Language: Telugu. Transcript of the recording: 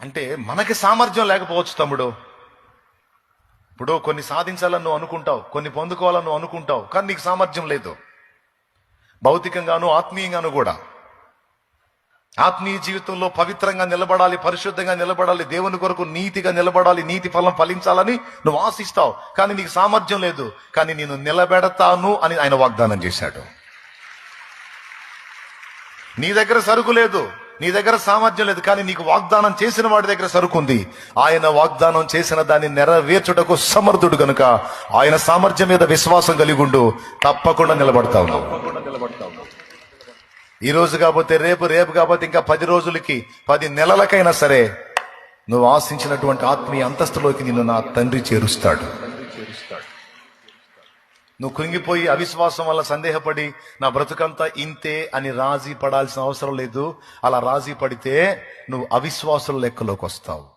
అంటే మనకి సామర్థ్యం లేకపోవచ్చు తమ్ముడు. ఇప్పుడు కొన్ని సాధించాలని నువ్వు అనుకుంటావు కొన్ని పొందుకోవాలని నువ్వు అనుకుంటావు కానీ నీకు సామర్థ్యం లేదు. భౌతికంగాను ఆత్మీయంగాను కూడా. ఆత్మీయ జీవితంలో పవిత్రంగా నిలబడాలి పరిశుద్ధంగా నిలబడాలి దేవుని కొరకు నీతిగా నిలబడాలి నీతి ఫలం ఫలించాలని నువ్వు ఆశిస్తావు కానీ నీకు సామర్థ్యం లేదు. కానీ నేను నిలబెడతాను అని ఆయన వాగ్దానం చేశాడు. నీ దగ్గర సరుకు లేదు. నీ దగ్గర సామర్థ్యం లేదు కానీ నీకు వాగ్దానం చేసిన వాడి దగ్గర సరుకు ఉంది ఆయన వాగ్దానం చేసిన దాన్ని నెరవేర్చుటకు సమర్థుడు గనుక ఆయన సామర్థ్యం మీద విశ్వాసం కలిగి ఉండు తప్పకుండా నిలబడతా ఈ రోజు కాకపోతే రేపు రేపు కాకపోతే ఇంకా పది రోజులకి పది నెలలకైనా సరే నువ్వు ఆశించినటువంటి ఆత్మీయ అంతస్తులోకి నిన్ను నా తండ్రి చేరుస్తాడు. నువ్వు కృంగిపోయి అవిశ్వాసం వల్ల సందేహపడి నా బ్రతుకంతా ఇంతే అని రాజీ పడాల్సిన అవసరం లేదు. అలా రాజీ పడితే నువ్వు అవిశ్వాసుల లెక్కలోకి వస్తావు.